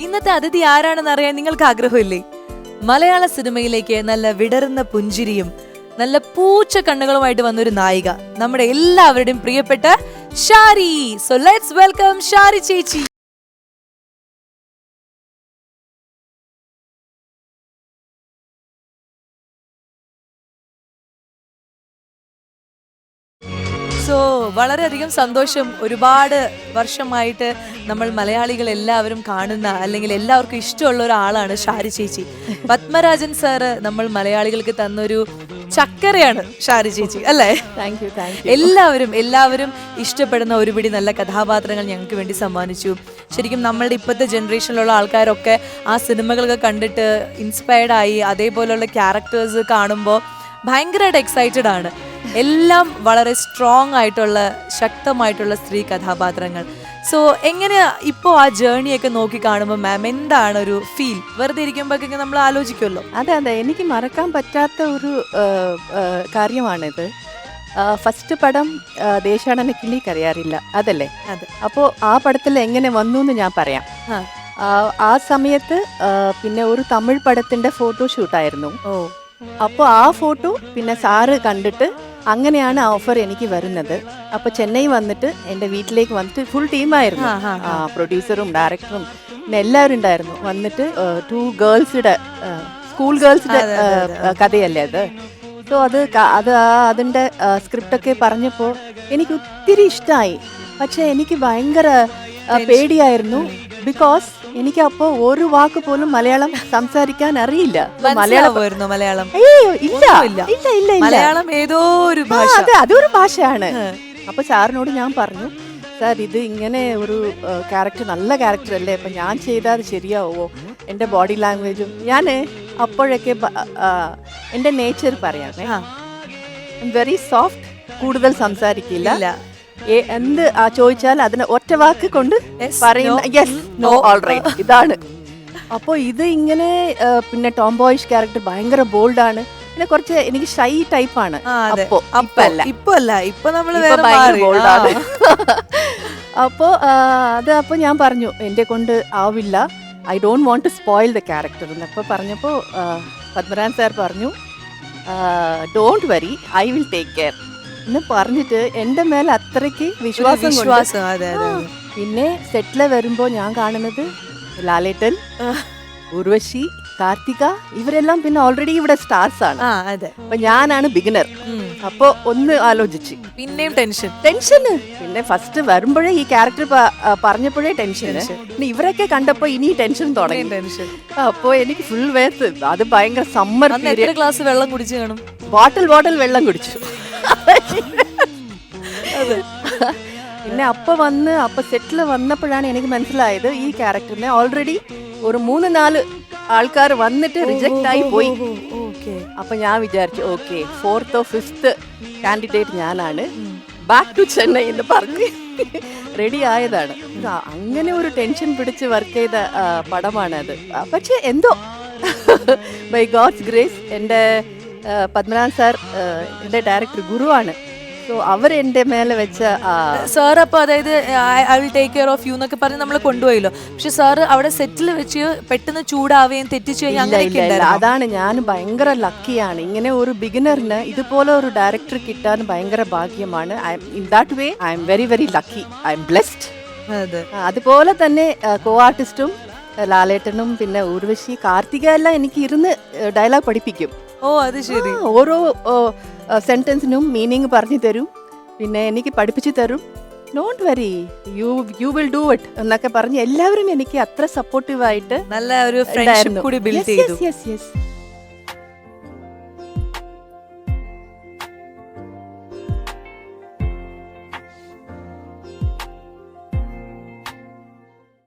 ഇന്നത്തെ അതിഥി ആരാണെന്ന് അറിയാൻ നിങ്ങൾക്ക് ആഗ്രഹമില്ലേ? മലയാള സിനിമയിലേക്ക് നല്ല വിടരുന്ന പുഞ്ചിരിയും നല്ല പൂച്ച കണ്ണുകളുമായിട്ട് വന്നൊരു നായിക. നമ്മുടെ എല്ലാവരുടെയും പ്രിയപ്പെട്ട Shari. So let's welcome Shari ചേച്ചി. സോ വളരെയധികം സന്തോഷം. ഒരുപാട് വർഷമായിട്ട് നമ്മൾ മലയാളികൾ എല്ലാവരും കാണുന്ന അല്ലെങ്കിൽ എല്ലാവർക്കും ഇഷ്ടമുള്ള ഒരാളാണ് ഷാരി ചേച്ചി. പത്മരാജൻ സാറ് നമ്മൾ മലയാളികൾക്ക് തന്നൊരു ചക്കരയാണ് ഷാരി ചേച്ചി അല്ലേ? താങ്ക് യു എല്ലാവരും എല്ലാവരും ഇഷ്ടപ്പെടുന്ന ഒരുപിടി നല്ല കഥാപാത്രങ്ങൾ ഞങ്ങൾക്ക് വേണ്ടി സമ്മാനിച്ചു. ശരിക്കും നമ്മളുടെ ഇപ്പോഴത്തെ ജനറേഷനിലുള്ള ആൾക്കാരൊക്കെ ആ സിനിമകളൊക്കെ കണ്ടിട്ട് ഇൻസ്പയർഡായി അതേപോലെയുള്ള ക്യാരക്ടേഴ്സ് കാണുമ്പോൾ ഭയങ്കരമായിട്ട് എക്സൈറ്റഡ് ആണ്. എല്ലാം വളരെ സ്ട്രോങ് ആയിട്ടുള്ള ശക്തമായിട്ടുള്ള സ്ത്രീ കഥാപാത്രങ്ങൾ. സോ എങ്ങനെ ഇപ്പോൾ ആ ജേണിയൊക്കെ നോക്കി കാണുമ്പോൾ മാം എന്താണ് ഒരു ഫീൽ വെറുതെ ഇരിക്കുമ്പോഴൊക്കെ നമ്മൾ ആലോചിക്കുമല്ലോ അതെ അതെ. എനിക്ക് മറക്കാൻ പറ്റാത്ത ഒരു കാര്യമാണിത്. ഫസ്റ്റ് പടം ദേശാടന കിളി അറിയാറില്ല അതല്ലേ? അതെ. അപ്പോൾ ആ പടത്തിൽ എങ്ങനെ വന്നു എന്ന് ഞാൻ പറയാം. ആ. സമയത്ത് പിന്നെ ഒരു തമിഴ് പടത്തിന്റെ ഫോട്ടോ ഷൂട്ടായിരുന്നു ഓ. അപ്പോൾ ആ ഫോട്ടോ പിന്നെ സാറ് കണ്ടിട്ട് അങ്ങനെയാണ് ആ ഓഫർ എനിക്ക് വരുന്നത്. അപ്പോൾ ചെന്നൈ വന്നിട്ട് എന്റെ വീട്ടിലേക്ക് വന്നിട്ട് ഫുൾ ടീമായിരുന്നു പ്രൊഡ്യൂസറും ഡയറക്ടറും പിന്നെ എല്ലാവരും ഉണ്ടായിരുന്നു. വന്നിട്ട് ടു ഗേൾസിന്റെ സ്കൂൾ ഗേൾസിന്റെ. കഥയല്ലേ അത്? സോ അത് അത് അതിന്റെ സ്ക്രിപ്റ്റൊക്കെ പറഞ്ഞപ്പോൾ എനിക്ക് ഒത്തിരി ഇഷ്ടമായി പക്ഷെ എനിക്ക് ഭയങ്കര പേടിയായിരുന്നു. ബിക്കോസ് എനിക്ക് അപ്പോൾ ഒരു വാക്ക് പോലും മലയാളം സംസാരിക്കാൻ അറിയില്ല. So മലയാളം ഇല്ല. ഇല്ല ഇല്ല മലയാളം ഏതോ ഒരു ഭാഷ. അതെ അതൊരു ഭാഷയാണ്. അപ്പൊ സാറിനോട് ഞാൻ പറഞ്ഞു സാർ ഇത് ഇങ്ങനെ ഒരു ക്യാരക്ടർ നല്ല ക്യാരക്ടർ അല്ലേ? അപ്പൊ ഞാൻ ചെയ്താൽ ശരിയാവോ എന്റെ ബോഡി ലാംഗ്വേജും ഞാൻ അപ്പോഴൊക്കെ എന്റെ എന്റെ നേച്ചർ പറയാം വെരി സോഫ്റ്റ് കൂടുതൽ സംസാരിക്കില്ല. എന്ത് ചോദിച്ചാൽ അതിനെ ഒറ്റ വാക്ക് കൊണ്ട് പറയുന്ന യെസ് നോ ഓൾറൈറ്റ് ഇതാണ്. അപ്പോൾ ഇത് ഇങ്ങനെ പിന്നെ ടോം ബോയ്സ് ക്യാരക്ടർ ഭയങ്കര ബോൾഡാണ്. പിന്നെ കുറച്ച് എനിക്ക് ഷൈ ടൈപ്പ് ആണ് അപ്പോ അപ്പൊ ഇപ്പല്ല. ഇപ്പൊ അല്ല ഇപ്പൊ നമ്മൾ ഇപ്പൊ വേറെ മാറി. bold ആ. അപ്പോ അത് അപ്പൊ ഞാൻ പറഞ്ഞു എന്റെ കൊണ്ട് ആവില്ല. I don't want to spoil the character എന്നപ്പോൾ പറഞ്ഞപ്പോൾ പത്മരാജൻ സാർ പറഞ്ഞു don't worry I will take care എന്ന് പറഞ്ഞിട്ട് എന്റെ മേലെ അത്രയ്ക്ക് വിശ്വാസം കൊണ്ട് വിശ്വാസം അതെ അതെ പിന്നെ സെറ്റിൽ വരുമ്പോൾ ഞാൻ കാണുന്നത് ലാലേട്ടൻ. ഉർവശി കാർത്തിക ഇവരെല്ലാം പിന്നെ ഓൾറെഡി ഇവിടെ സ്റ്റാർസ് ആണ്. ആ അതെ. അപ്പൊ ഞാനാണ് ബിഗിനർ. അപ്പോ ഒന്ന് ആലോചിച്ച്. പിന്നെയും ടെൻഷൻ ടെൻഷന് പിന്നെ ഫസ്റ്റ് വരുമ്പോഴേ ഈ ക്യാരക്ടർ പറഞ്ഞപ്പോഴേ ടെൻഷന് ടെൻഷൻ. പിന്നെ ഇവരൊക്കെ കണ്ടപ്പോ ഇനി ടെൻഷൻ തുടങ്ങി. ടെൻഷൻ അപ്പോ എനിക്ക് ഫുൾ വേർത്ത് അത് ഭയങ്കര സമ്മർ അന്ന് എത്ര ഗ്ലാസ് വെള്ളം കുടിച്ചു കാണും? ബോട്ടിൽ ബോട്ടിൽ വെള്ളം കുടിച്ചു. പിന്നെ അപ്പം വന്ന് അപ്പം സെറ്റിൽ വന്നപ്പോഴാണ് എനിക്ക് മനസ്സിലായത് ഈ ക്യാരക്ടറിനെ ഓൾറെഡി ഒരു മൂന്ന് നാല് ആൾക്കാർ വന്നിട്ട് റിജക്റ്റ് ആയി പോയി. അപ്പൊ ഞാൻ വിചാരിച്ചു ഓക്കെ ഫോർത്തോ ഫിഫ്ത്ത് കാൻഡിഡേറ്റ് ഞാനാണ്. ബാക്ക് ടു ചെന്നൈ എന്ന് പറഞ്ഞ് റെഡി ആയതാണ്. അങ്ങനെ ഒരു ടെൻഷൻ പിടിച്ച് വർക്ക് ചെയ്ത പടമാണ് പടമാണത് പക്ഷെ എന്തോ ബൈ ഗോഡ്സ് ഗ്രേസ് എന്റെ പത്മനാഭൻ സാർ എന്റെ ഡയറക്ടർ ഗുരുവാണ് സോ അവർ എന്റെ മേലെ വെച്ച സാർ അപ്പോൾ അതായത് I will take care of you എന്നൊക്കെ പറഞ്ഞ് നമ്മൾ കൊണ്ടുപോയല്ലോ. പക്ഷെ സാർ അവിടെ സെറ്റിൽ വെച്ച് പെട്ടെന്ന് ചൂടാവുകയും തെറ്റിച്ച് കഴിഞ്ഞാൽ? അതാണ് ഞാൻ ഭയങ്കര ലക്കിയാണ് ഇങ്ങനെ ഒരു ബിഗിനറിന് ഇതുപോലെ ഒരു ഡയറക്ടർ കിട്ടാൻ ഭയങ്കര ഭാഗ്യമാണ്. I in that way I'm very very lucky I'm blessed അതെ. അതുപോലെ തന്നെ കോ ആർട്ടിസ്റ്റും ലാലേട്ടനും പിന്നെ ഊർവശി കാർത്തിക എല്ലാം എനിക്ക് ഇരുന്ന് ഡയലോഗ് പഠിപ്പിക്കും. ഓ അത് ശരി. ഓരോ സെന്റൻസിനും മീനിങ് പറഞ്ഞു തരും. പിന്നെ എനിക്ക് പഠിപ്പിച്ചു തരും. Don't worry you you will do it എന്നൊക്കെ പറഞ്ഞ് എല്ലാവരും എനിക്ക് അത്ര സപ്പോർട്ടീവായിട്ട് നല്ല ഒരു ഫ്രണ്ട്ഷിപ്പ് കൂടി ബിൽഡ് ചെയ്തു. Yes yes yes